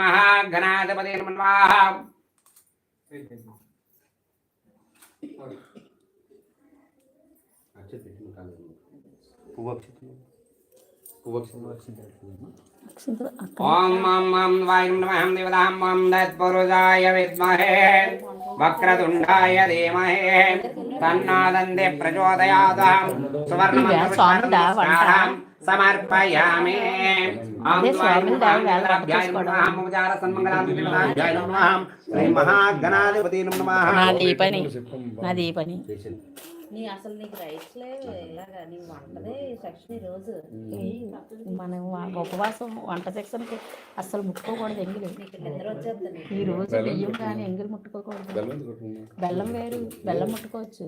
మహాగణాధిపతి నమః ఓం ఓం ఓం వాయుం నమః దేవతాం ఓం తత్పురుషాయ విద్మహే వక్రతుండాయ ధీమహే తన్నోదందే ప్రచోదయాత్ ఇవే సమర్పయామి. నాది పని నాది పని నీ అసలు నీకు రైట్స్ లేవు. ఇలాగా నీ వంటదే సెక్షన్ రోజు. మనం ఉపవాసం వంట సెక్షన్కి అస్సలు ముట్టుకోకూడదు ఎంగిలి. ఈ రోజు బియ్యం కానీ ఎంగిలి ముట్టుకోకూడదు. బెల్లం వేరు బెల్లం ముట్టుకోవచ్చు.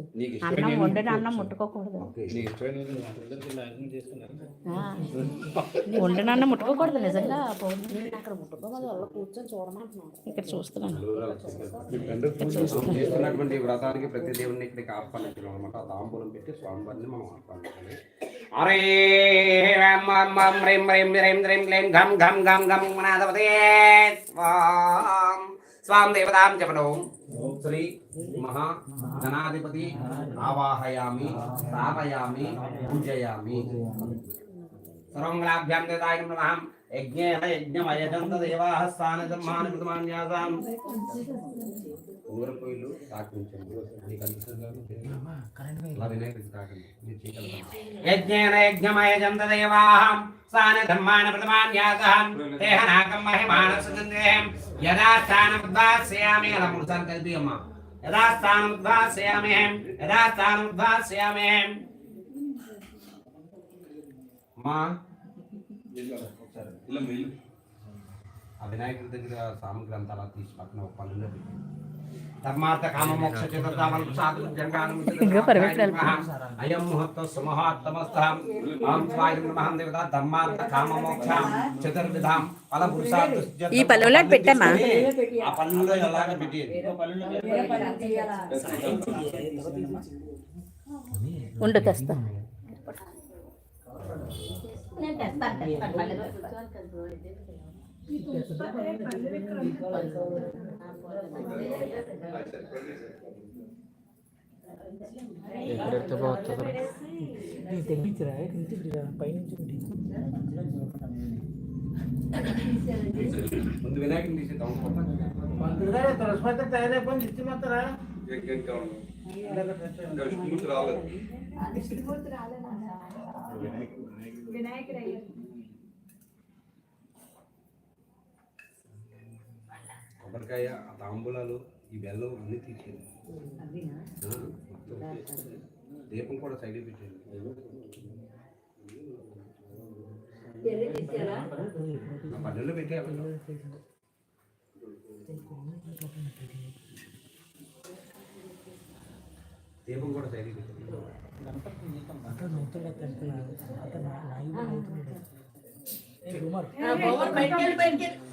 అన్నం వండిన అన్నం ముట్టుకోకూడదు. వండిన అన్నం ముట్టుకోకూడదు నిజంగా. నేను అక్కడ ముట్టుకోమని వాళ్ళ కూర్చొని చూడమంటున్నాను ఇక్కడ చూస్తున్నాను. చేస్తున్నటువంటి వ్రతానికి ప్రతి దేవుడిని ఇక్కడికి ఆహ్వానించడం ఆ తాంబూలం పెట్టి స్వామివారిని మనం ఆహ్వానించాలి. హరే రామ హ్రీం హ్రీం హ్రీం హ్రీం క్లీం ఘం ఘం ఘం ఘం గణాధిపతే స్వాం. స్వాం దేవతాం చెప్పడం శ్రీ మహా గణాధిపతి ఆవాహయామి స్థాపయామి పూజయామి. సర్వంగళాభ్యాం నమః. యజ్ఞేన యజ్ఞమయజంత దేవాః స్థాన ధర్మాన కృతమాన్యాసాం ఊరపోయిలు తాకించండి మీకు అనిపిస్తుందా? అలా వినాయకుడికి తాకండి. మీరు చేయగలరా? యజ్ఞేన యజ్ఞమయజంత దేవాః స్థాన ధర్మాన ప్రథమాన్యాసాం దేహనాకం మహిమాన సుగంధేయం యదా స్థానముద్వాస్యామి అలా మూడు సార్లు కలిపి అమ్మా యదా స్థానముద్వాస్యామి యదా స్థానముద్వాస్యామి అమ్మా ఆ వినాయకుడి దగ్గర సామగ్రి అంతా అలా తీసి పక్కన ఒక పనులు ధర్మార్థ కామ మోక్ష చతుర్థామల ప్రసాద జంగానం. అయం ముహూర్త సుమహాత్తమస్థాం ఆం స్వాయ నమః దేవత ధర్మార్థ కామ మోక్ష చతుర్విధాం పురుషార్థ ఈ పళ్ళెంలో పెట్టమ్మా. ఆ పళ్ళులో ఎలాగ పెట్టి ఉండు తెస్తా. నేను తెస్తాను తెస్తాను మళ్ళీ తెస్తాను. ముందు వినాయకుడిని తీసి కొబ్బరికాయ తాంబూలాలు ఈ బెల్లం అన్ని తీసేయండి. దీపం కూడా సైడ్ పెట్టండి ఆ పల్లెల్లో పెట్టే దీపం కూడా సైడ్ పెట్టండి. బోమర్ కూడా కథ వినడానికి వచ్చేసింది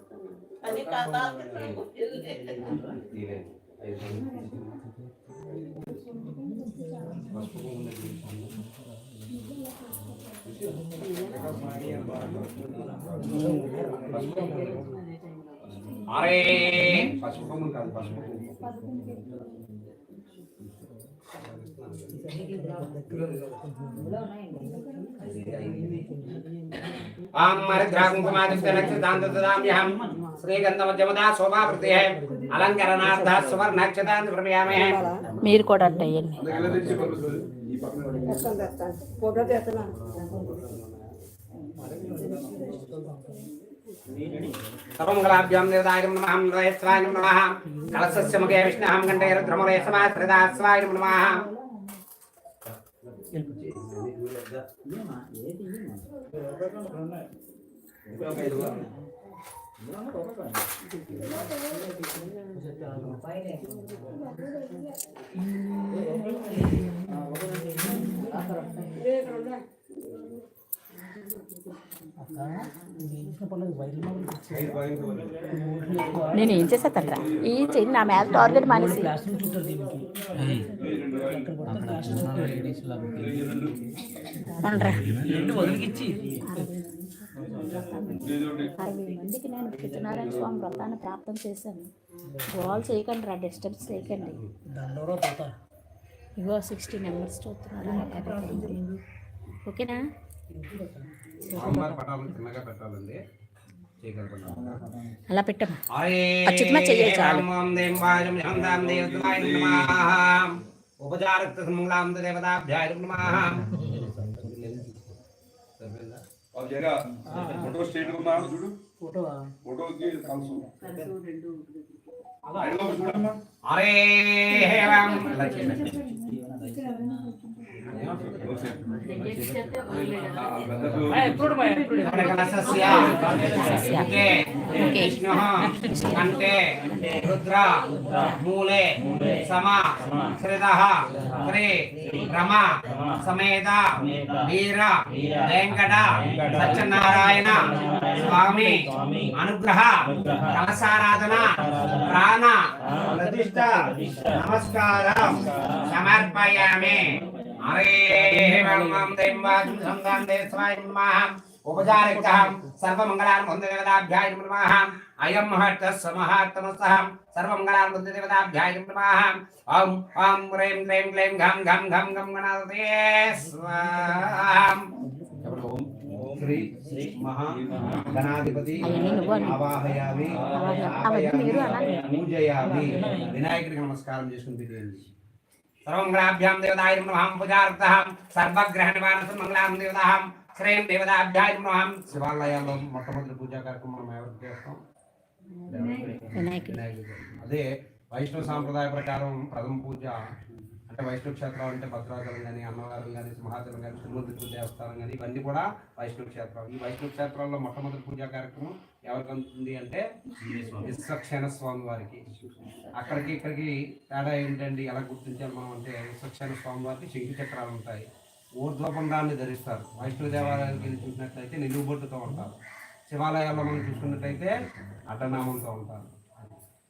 కుంకుమ తీసుకోండి. అరే పసుపు కాదు పసుపు ఆమరిద్రాకుంకుమాదిత్యనక్షతాంతదామ్యహం శ్రీగంధమధ్యమదా శోభావృతే అలంకరణార్థ సువర్ణక్షతాంత ప్రమయామే మీరు కూడా అట్ట అయ్యండి. సర్వమంగళాభ్యాం దేవతాయ నమః రయస్వాయ నమః కలశస్య ముఖే విష్ణుహం కంఠే రుద్రములే సమాశ్రితాస్వాయ నమః. నేను ఏం చేసేదట్రా ఈ చెయ్యి నా మీద టార్గెట్ మానేసి. అరవై మందికి నేను సత్యనారాయణ స్వామి వ్రతాన్ని ప్రాప్తం చేశాను. గోల్ చేయకండి రా డిస్టర్బ్స్ చేయకండి. ఇగో సిక్స్టీ మెంబర్స్ చూస్తున్నారు? ఓకేనా? అలా పెట్టమ్మా. అచ్యుతమ చెయ్యి చాలు. उपचारक्तसङ्ग्लां देवताभ्याय नमः अब जगह फ़ोटो स्टेट को मार जुड़ो। फ़ोटो फ़ोटो की आल्सो हेलो जुड़ो अरे हे राम लक्ष्मण ए थोड़ा मैं थोड़ा कलाससिया ओके। విష్ణుః కంఠే రుద్ర మూలే. సమ శ్రితః శ్రీ రమ సమేత వీర వెంకట సత్యనారాయణ స్వామి అనుగ్రహ కలశారాధన ప్రాణ ప్రతిష్ట నమస్కారం. సమర్పయామి. హరే బ్రహ్మం దేవాయ నమః ఉపచారికం సర్వమంగళాన్ వందదేవతాభ్యాయ నమః. అయం మహర్త సమహార్తమస్తహం సర్వమంగళాన్ వందదేవతాభ్యాయ నమః. ఓం ఓం హ్రీం క్లీం క్లీం ఘం ఘం ఘం ఘం స్వాహం. ఎవరు ఓం శ్రీ శ్రీ మహా గణాధిపతి. ఆవాహయామి. పూజయామి. వినాయకుడికి నమస్కారం చేసుకుని పెట్టేయండి సర్వమంగళాభ్యాం దేవతాయ నమః పూజార్థం సర్వగ్రహ నివారణ మంగళాం దేవతాం శ్రేయం దేవతాభ్యాయ నమః శివాలయాల్లో మొట్టమొదటి పూజా కార్యక్రమం మనం ఎవరికి చేస్తాం. అదే వైష్ణవ సాంప్రదాయ ప్రకారం ప్రథమ పూజ అంటే వైష్ణవ క్షేత్రం అంటే భద్రాచలం కానీ అన్నవరం కానీ సింహాచలం కానీ తిరుమల దేవస్థానం కానీ ఇవన్నీ కూడా వైష్ణవ క్షేత్రం. ఈ వైష్ణవ క్షేత్రాల్లో మొట్టమొదటి పూజా కార్యక్రమం ఎవరికి అందుతుంది అంటే విశ్వక్షేణ స్వామి వారికి అక్కడికి ఇక్కడికి తేడా ఏంటండి? ఎలా గుర్తించాలి మనం అంటే విశ్వక్షేణ స్వామి వారికి శంకు చక్రాలు ఉంటాయి ఊర్ధ్వపందాన్ని ధరిస్తారు. వైష్ణవ దేవాలయానికి వెళ్ళి చూసినట్లయితే నిలువుబొట్టుతో ఉంటారు. శివాలయాల్లో మనం చూసుకున్నట్లయితే అడ్డనామంతో ఉంటారు.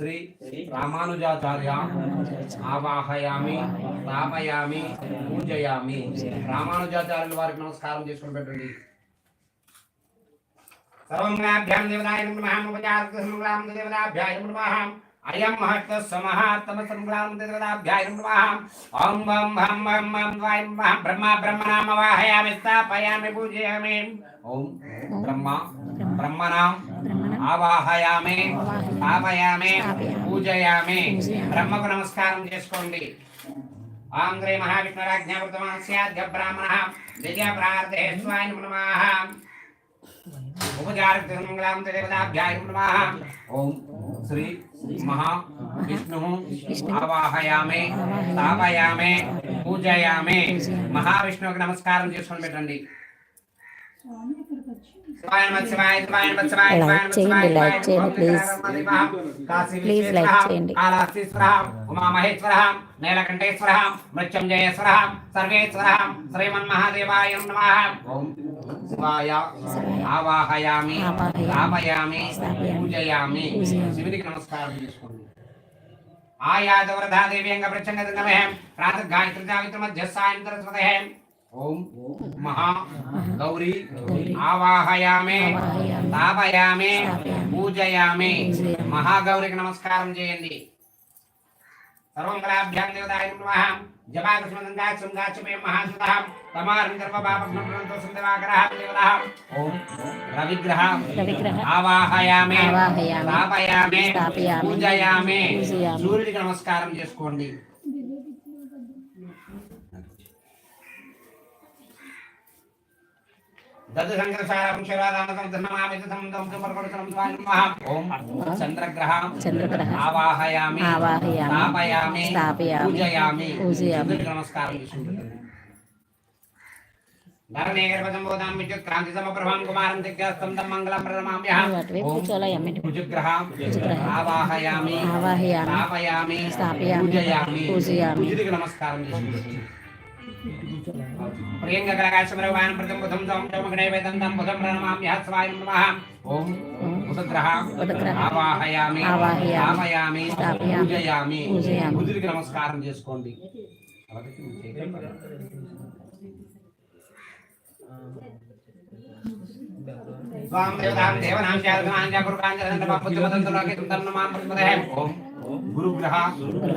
శ్రీ రామానుజాచార్య ఆవాహయామి స్థాపయామి పూజయామి రామానుజాచార్యుల వారికి నమస్కారం చేసుకుని పెట్టండి సర్వంగాభ్యాం దేవతాయ నమః ఉపచారక సంగ్రామ దేవతాభ్యాయ నమః అయం మహత్త సమహాత్తమ సంగ్రామ దేవతాభ్యాయ నమః ఓం వం హం వం వం వాయం వహం బ్రహ్మ బ్రహ్మనామ వాహయామి స్థాపయామి పూజయామి ఓం బ్రహ్మ బ్రహ్మనాం ఆవాహయామి స్థాపయామి పూజయామి బ్రహ్మకు నమస్కారం చేసుకోండి ఆంధ్రే మహావిష్ణురాజ్ఞాపృతమాస్యాద్య బ్రాహ్మణ విజయ ప్రార్థే స్వాయ నమః ఉపచారమంగళాం దేవతాభ్యాయ నమః ఓం శ్రీ మహా విష్ణు ఆవాహయామి స్థాపయామి పూజయామి మహావిష్ణువుకి నమస్కారం చేసుకొని పెట్టండి లైక్ చేయండి, లైక్ చేయండి, ప్లీజ్ ప్లీజ్ లైక్ చేయండి. కాళహస్తీశ్వరः ఉమామహేశ్వరः శ్రీమన్మహాదేవాయ శివాయ ఆవాహయామి పూజయామి శివునికి నమస్కారం చేసుకోండి ప్రచండ గాయత్రి జావిత్ర మధ్య సాయంత్ర ఓం మహా గౌరీ ఆవాహయామి స్థాపయామి, పూజయామి. మహాగౌరికి నమస్కారం చేయండి. సర్వం కళాభ్యాం దేవతాయ నమః. జపాకృష్ణం గాచం గాచమే మహాసుతః తమారం గర్భ పాపగ్నంతో సందేవాకరః దేవతః ఓం రవిగ్రహం ఆవాహయామి పూజయామి. పూజయామి. సూర్యుడికి నమస్కారం చేసుకోండి. చంద్రగ్రహ ఆవాహయామి ఆవాహయామి స్థాపయామి స్థాపయామి పూజయామి పూజయామి చంద్రుడికి నమస్కారం చేసుకుంటుంది ధరణీగర్భసంబోధాం విద్యుత్ క్రాంతి సమప్రభాం కుమారం దిగ్గాస్తం తం మంగళం ప్రణమామ్యహం అటువైపు ఓం కూర్చోలే ఎమ్మిటి కుజగ్రహం కుజగ్రహం. ఆవాహయామి ఆవాహయామి స్థాపయామి స్థాపయామి పూజయామి పూజయామి కుజుడికి నమస్కారం చేసుకుంటుంది ప్రియంగ కలకాశమరవాన్ ప్రథమ బుధం తం జమగణే వేదం తం బుధం ప్రణమామ్యహ స్వాయ నమః ఓం బుధగ్రహ బుధగ్రహ. ఆవాహయామి ఆవాహయామి. స్థాపయామి స్థాపయామి. పూజయామి పూజయామి. కుజుడికి నమస్కారం చేసుకోండి స్వాం దేవతాం దేవనాం శారదాం జాగృకాంజలంత పప్పుచ్చమదంతలోకి తంతన్నమాం ప్రతిపదే ఓం గురుగ్రహ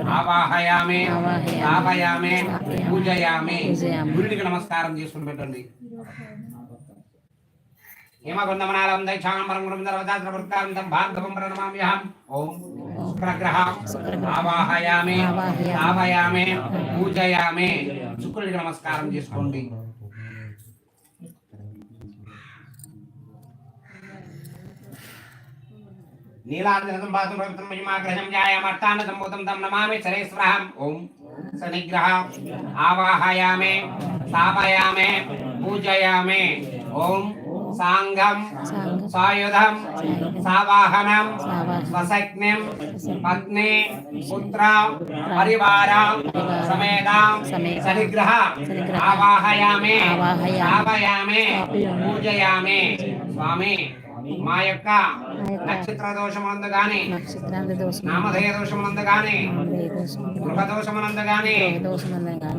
ఆవాహయామి ఆవాహయామి. స్థాపయామి స్థాపయామి. పూజయామి. పూజయామి. గురుడికి నమస్కారం చేసుకుని పెట్టండి. హిమగుండమనాలం దైక్షాంబరం గురుందరవదాత్ర వృత్తాంతం భార్గవం ప్రణమామ్యహం ఓం శుక్రగ్రహ. ఆవాహయామి పూజయామి. శుక్రుడికి నమస్కారం చేసుకోండి. नीलाद्रसम्भासं महिमाग्रहं जायामर्थानसम्भूतं तं नमामि सरेश्वरहम् ॐ स निग्रह आवाहयामे स्थापयामे पूजयामे। ॐ साङ्गं सायुधं सावाहनं स्वसग्निं पत्नी पुत्रां परिवारां समेदां सनिग्रह आवाहयामे स्थापयामे। पूजयामे। स्वामी। మా యొక్క నక్షత్ర దోషమునందు గాని నామధేయ దోషమునందు గాని నామధేయ దోషం గృహ దోషమునందు గాని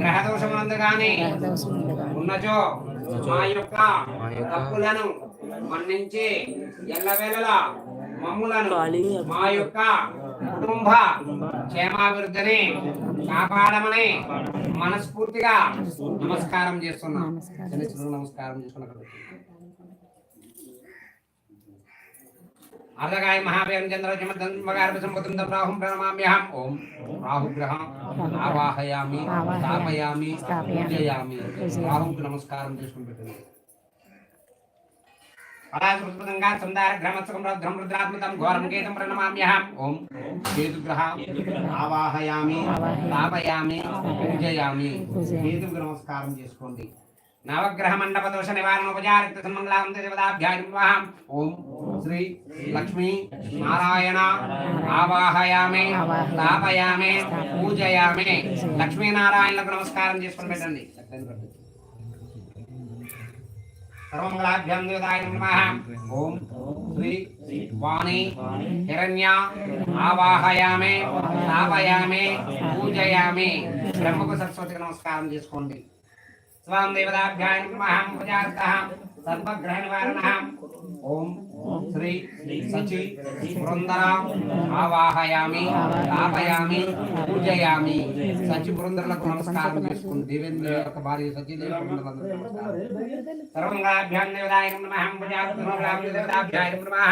గ్రహ దోషమునందు గాని ఉన్నచో మా యొక్క తప్పులను మన్నించి ఎల్లవేళలా మమ్ములను మా యొక్క కుటుంబ క్షేమాభివృద్ధిని కాపాడమని మనస్ఫూర్తిగా నమస్కారం చేస్తున్నాం. నమస్కారం చేసుకున్న అర్ధగాయ మహావీరం చంద్ర చమద్గర్భ సంపతం రాహుం ప్రణమామ్యహం ఓం రాహుగ్రహం ఆవాహయామి ఆవాహయామి. స్థాపయామి స్థాపయామి. పూజయామి పూజయామి. రాహుకి నమస్కారం చేసుకుని పెట్టండి పరాశుస్పదంగా సందార గ్రహమత్సకం రౌద్రం రుద్రాత్మకం ఘోరం కేతం ప్రణమామ్యహం ఓం కేతుగ్రహ ఆవాహయామి ఆవాహయామి. స్థాపయామి పూజయామి పూజయామి. కేతుకు నమస్కారం చేసుకోండి నవగ్రహ మండప దోష నివారణ ఉపచారిత సన్మంగళాం దేవతాభ్యాయం ఓం శ్రీ లక్ష్మీ నారాయణ ఆవాహయామే ఆవాహయామి. పూజయామే పూజయామి లక్ష్మీనారాయణలకు నమస్కారం చేసుకుని పెట్టండి. సర్వమంగళాభ్యాం దేవతాయ నమః. ఓం శ్రీ వాణి హిరణ్య ఆవాహయామి స్థాపయామి పూజయామి. బ్రహ్మకు సరస్వతికి నమస్కారం చేసుకోండి. స్వాం దేవతాభ్యాయ నమః ఉపచారితః సర్వగ్రహ నివారణః ఓం శ్రీ సచి బృందర ఆవాహయామి ఆపయామి పూజయామి. సచి బృందరులకు నమస్కారం చేసుకుని దేవేంద్ర యొక్క భార్య సచిదేవి బృందరులందరికీ నమస్కారం. సర్వంగాభ్యాం దేవదాయ నమః ఉపచారితః దేవతాభ్యాయ నమః.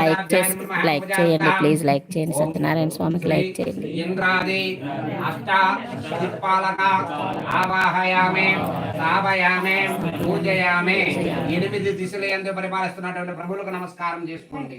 లైక్ చేసి లైక్ చేయండి ప్లీజ్ లైక్ చేయండి సత్యనారాయణ స్వామికి లైక్ చేయండి. ఇంద్రాది అష్ట దిక్పాలక ఆవాహయామి స్థాపయామి పూజయామి. ఎనిమిది దిశలు ఎందు పరిపాలిస్తున్నటువంటి ప్రభువులకు నమస్కారం చేసుకోండి.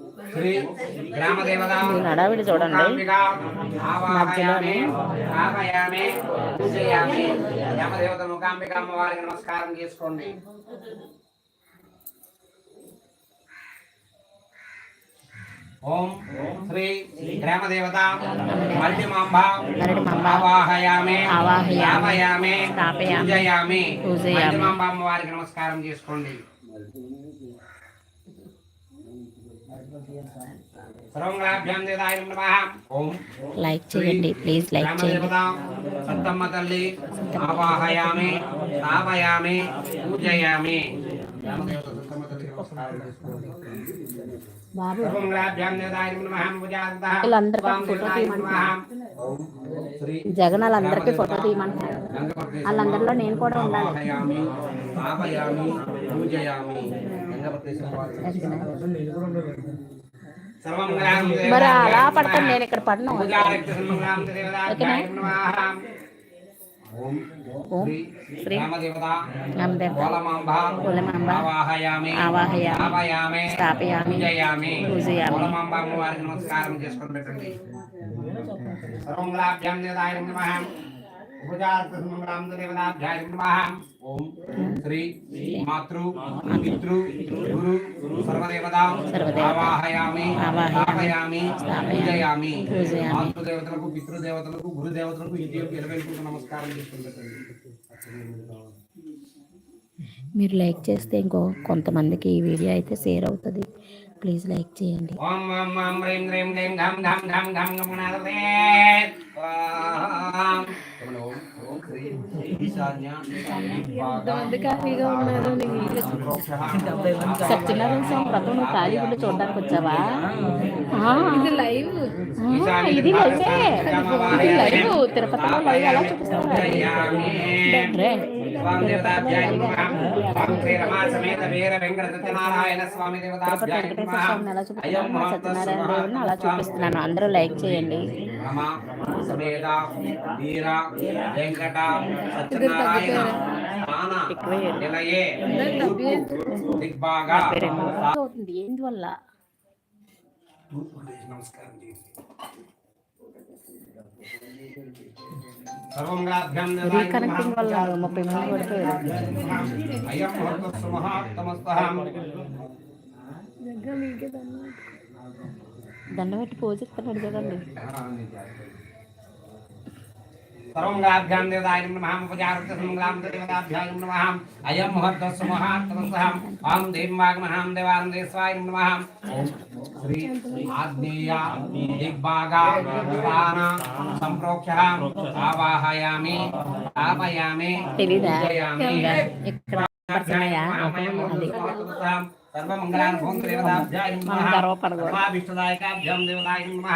హడావిడి చూడండి మూకాంబిక అమ్మవారికి నమస్కారం చేసుకోండి ఓం శ్రీ. ఆవాహయామి ఆవాహయామి. స్థాపయామి. పూజయామి అమ్మవారికి నమస్కారం చేసుకోండి సర్వంగళాభ్యాం దేదాయ నమః ఓం లైక్ చేయండి ప్లీజ్ లైక్ చేయండి. సత్తమ్మ తల్లి ఆవాహయామి స్థాపయామి పూజయామి. జగన్ వాళ్ళందరికీ ఫోటో గంగపతి వాళ్ళందరిలో నేను కూడా ఉండాలి. ఆవాహయామి స్థాపయామి పూజయామి గంగపతి సర్వంగళాం మరి అలా పడతాను నేను ఇక్కడ పడను ఓం ఓం శ్రీ శ్రీ రామదేవత రామదేవత కోలమాంబ కులమాంబ ఆవాహయామి ఆవాహయామి స్థాపయామి స్థాపయామి పూజయామి ఓం శ్రీ మాతృ గురు స్థాపయామి పూజయామి. మాతృదేవతలకు పితృదేవతలకు గురుదేవతలకు ఇంటికి నమస్కారం మీరు లైక్ చేస్తే ఇంకో కొంతమందికి ఈ వీడియో అయితే షేర్ అవుతుంది. ప్లీజ్ లైక్ చేయండి. సత్యనారాయణ స్వామి వ్రతం నువ్వు ఖాళీ ఉండి చూడడానికి వచ్చావా? ఆ, ఇది లైవ్. ఇది లైవే. ఇది లైవ్. తిరుపతిలో లైవ్ చూపిస్తున్నారు? దేవతాభ్యాయ నమః ఓం శ్రీ రమా సమేత వీర వెంకట సత్యనారాయణ స్వామి దేవతాభ్యాయ నమః అయం చూపిస్తున్నాను సత్యనారాయణ దేవుడిని అలా చూపిస్తున్నాను అందరూ లైక్ చేయండి రమ సమేత వీర వెంకట సత్యనారాయణ నిలయే అవుతుంది వల్ల నమస్కారం సర్వంగాభ్యాం రీకనెక్టింగ్ వల్ల ముప్పై మంది పడిపోయారు అయం భక్తస్సు మహాత్తమస్తహం దండ పెట్టి పోజ్ ఇస్తున్నాడు सर्वङ्गाभ्यां महामुपचारस्य सुमङ्गलां देवताभ्यां नमः अयं मुहूर्तस्य महात्मसहां ॐ देवं वाग्महां देवां देवाय नमः श्री आग्नेया दिग्भागा प्राणा सम्प्रोक्षः आवाहयामि स्थापयामि सर्वमङ्गलान् भूं देवताभ्यां नमः विष्णुदायकाभ्यां देवताय नमः.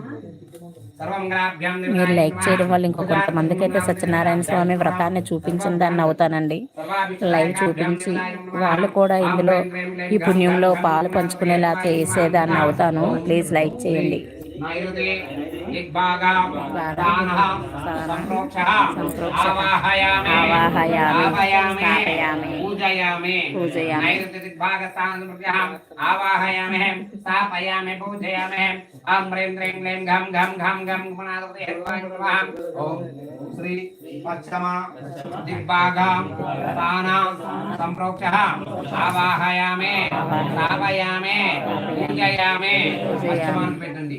మీరు లైక్ చేయడం వల్ల ఇంకో కొంతమందికి అయితే సత్యనారాయణ స్వామి వ్రతాన్ని చూపించిందని అవుతానండి లైవ్ చూపించి వాళ్ళు కూడా ఇందులో ఈ పుణ్యంలో పాలు పంచుకునేలా చేసేదాన్ని అవుతాను ప్లీజ్ లైక్ చేయండి. నైరుతి దిగ్భాగ దానః సంప్రోక్షః సంప్రోక్షః ఆవాహయామి ఆవాహయామి స్థాపయామి స్థాపయామి పూజయామి పూజయామి. నైరుతి దిగ్భాగ స్థానముఖ్యః ఆవాహయామి స్థాపయామి పూజయామి ఓం హ్రీం హ్రీం క్లీం ఘం ఘం ఘం ఘం గణాధిపతి హరివాయ నమః ఓం శ్రీ పశ్చిమ దిగ్భాగ స్థాన సంప్రోక్షః ఆవాహయామి స్థాపయామి పూజయామి పశ్చిమాన్ని పెట్టండి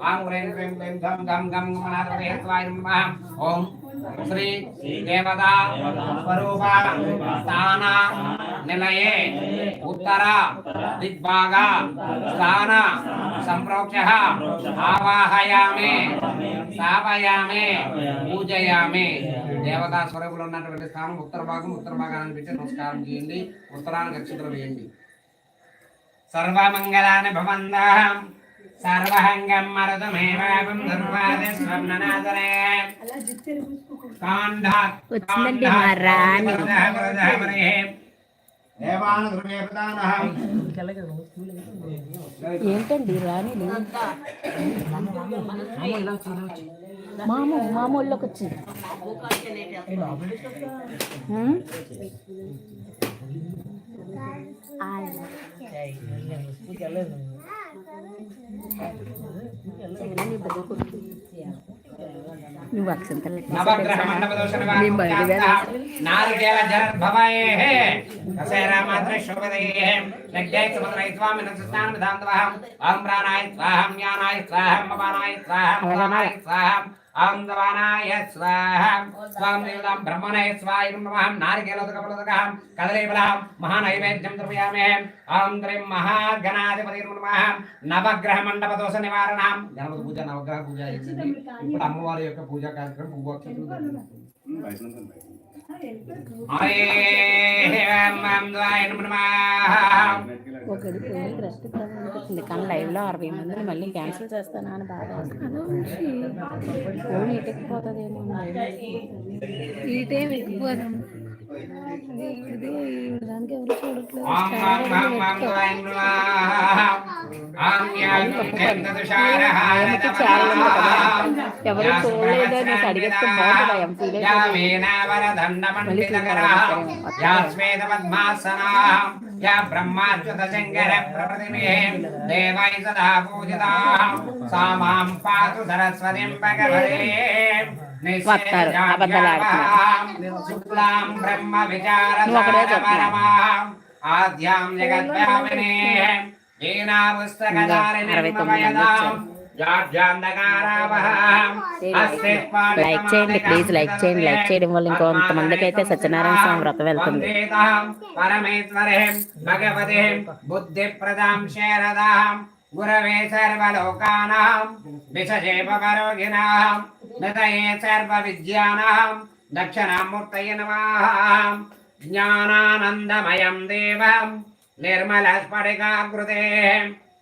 పూజయామి వాయువ్య దిగ్భాగ స్థాన సంప్రోక్షः ఆవాహయామి స్థాపయామి పూజయామి ఓం హ్రీం హ్రీం క్లీం గం గం గం గమనాధిపతే స్వాయ నమః ఓం శ్రీ దేవతా స్వరూప స్థాన నిలయే ఉత్తర దిగ్భాగ స్థాన సంప్రోక్షः ఆవాహయామి స్థాపయామి పూజయామి దేవతా స్వరూపులు ఉన్నటువంటి స్థానం ఉత్తర భాగం ఉత్తర భాగాన్ని పెట్టి నమస్కారం చేయండి ఉత్తరానికి అక్షతలు వేయండి. సర్వమంగళాని భవందాం. సర్వహంగం మరదమేవాపం ధర్వాదే స్వర్ణనాదరే కాండాత్ వచ్చిందండి మా రాణి. దేవాన ధ్రువే ప్రధానః ఏంటండి రాణి మామ మామూలులోకి వచ్చింది ఉం? నువ్వు అక్షంతలు నవగ్రహ మండప దోషణ మీ బయలుదేరా. నారికేల జరద్భవే కసేరా మాత్ర శోభదే లగ్జై సుమద్రై స్వామి నస్నాన విధాంతవహం ఓం ప్రాణాయ స్వాహం జ్ఞానాయ స్వాహం అపానాయ స్వాహం ఉదానాయ స్వాహం ఓం దవానాయ స్వాహం స్వాం దేవతాం బ్రహ్మణాయ స్వాయ నమః నారికేలోదక ఫలదకం కదలీఫలం మహానైవేద్యం ద్రవ్యామే ఓం త్రిం మహాగణాధిపతి నమః నవగ్రహ మండప దోష నివారణం గణపతి పూజ నవగ్రహ పూజ అయిపోయింది. ఇప్పుడు అమ్మవారి యొక్క పూజా కార్యక్రమం పువ్వు అక్షతలు హరే ఓం ద్వాయ రెస్ట్ కానీ లైవ్లో అరవై మందిని మళ్ళీ క్యాన్సిల్ చేస్తానా అని బాధ ఫోన్ ఇటెక్కిపోతుందేమో ఈటేం ఎక్కిపోదాం ఎక్కువ దానికి ఎవరు చూడట్లేదు. ఎవరు చూడలేదో నీకు అడిగేస్తే బాగుంటుంది? యా బ్రహ్మాచ్యుత శంకర ప్రప్రతిమే దేవై సదా పూజితా సా మాం పాతు సరస్వతిం భగవతే వస్తారు, అబద్ధాలు. శుక్లాం బ్రహ్మ విచార నువ్వు ఒకడే చెప్తున్నావు. ఆద్యాం జగద్వ్యాపినే ఏనా అరవై తొమ్మిది. లైక్ చేయండి ప్లీజ్ లైక్ చేయండి లైక్ చేయడం వల్ల ఇంకొంతమందికి అయితే సత్యనారాయణ స్వామి వ్రతం వెళ్తుంది. బుద్ధి ప్రదాం శరదాం గురవే సర్వలోకానాం విషజే పరోగినాం నతయే సర్వ విద్యానాం దక్షిణామూర్తయ నమః. జ్ఞానానందమయం దేవం నిర్మల స్ఫటికాకృతే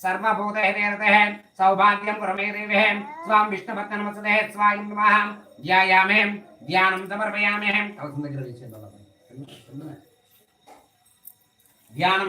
గ్రహం ప్రచేత్ ప్రచేత్ ప్రచేత స్వాయ నమః సర్వదేవస్తుతే దేవే సర్వభూతే తీర్థే సౌభాగ్యం కురమే దేవే స్వాం విష్ణుభక్త నమస్తే స్వాయ నమః ధ్యాయామే ధ్యానం సమర్పయామే అవసరం దగ్గర వేసేయండి అలా. ధ్యానం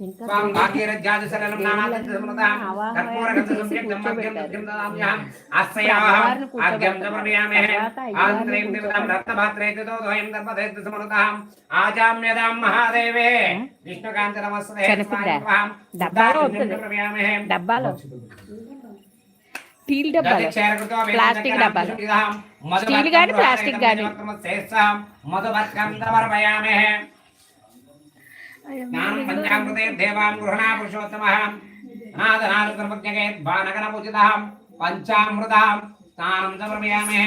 దేవతాభ్యాయ నమః రత్న సింహాసన సంకల్ప స్వాం దేవతాం నవరత్న గజత సింహాసనం సమర్పయామే పాదయోః పాద్యం సమర్పయామే స్వాం భాగీరథ్యాది సరళం నానాదంతమృతాం కర్పూరగంధ సంయుక్తం మధ్యం మధ్యం దదామ్యహం అస్సయాహం ఆద్యం సమర్పయామే ఆంధ్రేం దివతాం రత్నభాత్రే తోదోయం దర్పదేత సమృతాం ఆజామ్యదాం మహాదేవే విష్ణుకాంత నమస్తే కనిపిద్దా? డబ్బాలో వస్తుంది. డబ్బాలో స్టీల్ డబ్బాలో ప్లాస్టిక్ డబ్బాలో స్టీల్ గాని ప్లాస్టిక్ గాని ज्ञानं पञ्चां देवां गृहणा पुरुषोत्तमः अनादनानुक्रमज्ञगे भानगनपूजितां पञ्चामृतां स्नानं च प्रमयामहे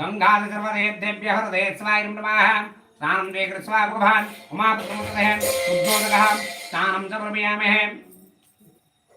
गङ्गादिसर्वदेभ्यः हृदये स्वायं नमः स्नानं स्वीकृत्वा भगवान्। उमापुत्रमुदयः उद्बोधकः। स्नानं च प्रमयामहे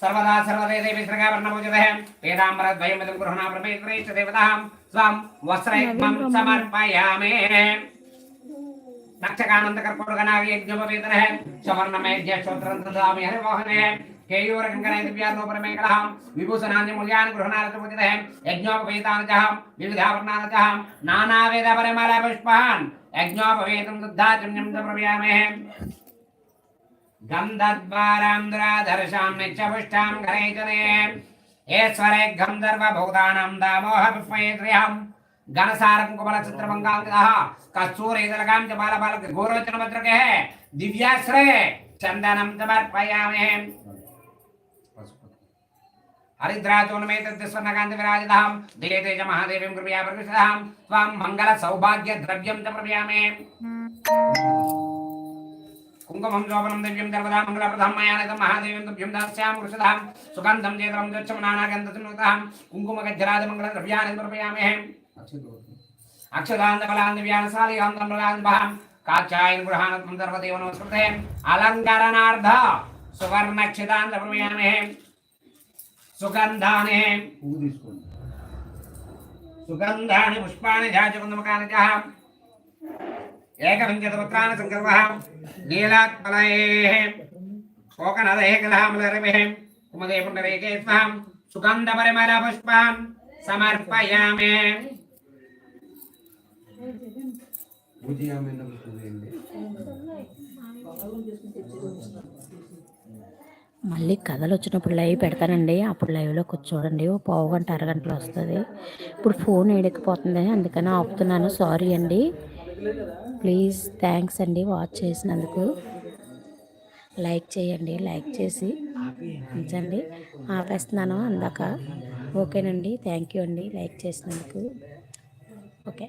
सर्वदा सर्वदेशे विसृगावर्णमोचितः वेदाम्बरद्वयमिदं गृहणाप्रमेत्रैश्च देवतां स्वां वस्त्रैकमं समर्पयामि। दक्षकानन्दकर्पूरगणागयज्ञोपवेतनः शवर्णमेध्यश्रोत्रन्तदामि हरिमोहने। केयूरकङ्कणैदिव्यारोपरमेकलः विभूषणान्यमूल्यान् गृहणारचमुदितः यज्ञोपवेतानजः विविधावर्णानजः नानावेदपरिमलपुष्पान् यज्ञोपवेतं दुग्धाचुन्यं च प्रवयामहे गन्धद्वारान्ध्राधर्षां नित्यपुष्टां घनैकने ईश्वरे गन्धर्वभूतानां दामोहपुष्पये गृहं गणसारं कुमलचित्रमङ्गाङ्गदः च बालबालक गोरोचनमद्रके दिव्याश्रये चन्दनं समर्पयामहे। हरिद्राचोन्मेतद्विस्वर्णकान्तविराजितां दिये तेज महादेवीं कृपया प्रविशतां त्वां मङ्गलसौभाग्यद्रव्यं च प्रपयामहे। कुंकुमं शोभनं दिव्यं सर्वदा मङ्गलप्रदं मयानतं महादेवं तुभ्यं दास्यां वृषदां सुगन्धं चेतनं जोच्छमनानागन्धसुनृतां कुङ्कुमगज्जराजमङ्गलद्रव्याणि समर्पयामहे अक्षदान्तकलान्तव्यानसालिकान्तमृगान्तभां काक्षायन गृहानत्वं सर्वदेव नमस्कृते। अलङ्करणार्थ सुवर्णक्षिदान्तप्रमेयामहे सुगन्धाने। सुगन्धानि पुष्पाणि जाचकुन्दमकानि च ఏకవింశతిపుత్రాన్ని సంకల్పः నీలాత్మలయేः. కోకనదये కుమదే పుండరేకే స్వహం. సుగంధపరిమళపుష్పాం సమర్పయామి. పూజయామి పూజయండి మళ్ళీ కథలు వచ్చినప్పుడు లైవ్ పెడతానండి. అప్పుడు లైవ్లో కూర్చోడండి. ఓ పావు గంట అరగంటలో వస్తుంది. ఇప్పుడు ఫోన్ ఏడెక్కిపోతుంది అందుకని ఆపుతున్నాను. సారీ అండి. ప్లీజ్ థ్యాంక్స్ అండి వాచ్ చేసినందుకు. లైక్ చేయండి లైక్ చేసి ఉంచండి. ఆపేస్తున్నాను అందాక. ఓకేనండి థ్యాంక్ యూ అండి లైక్ చేసినందుకు. ఓకే.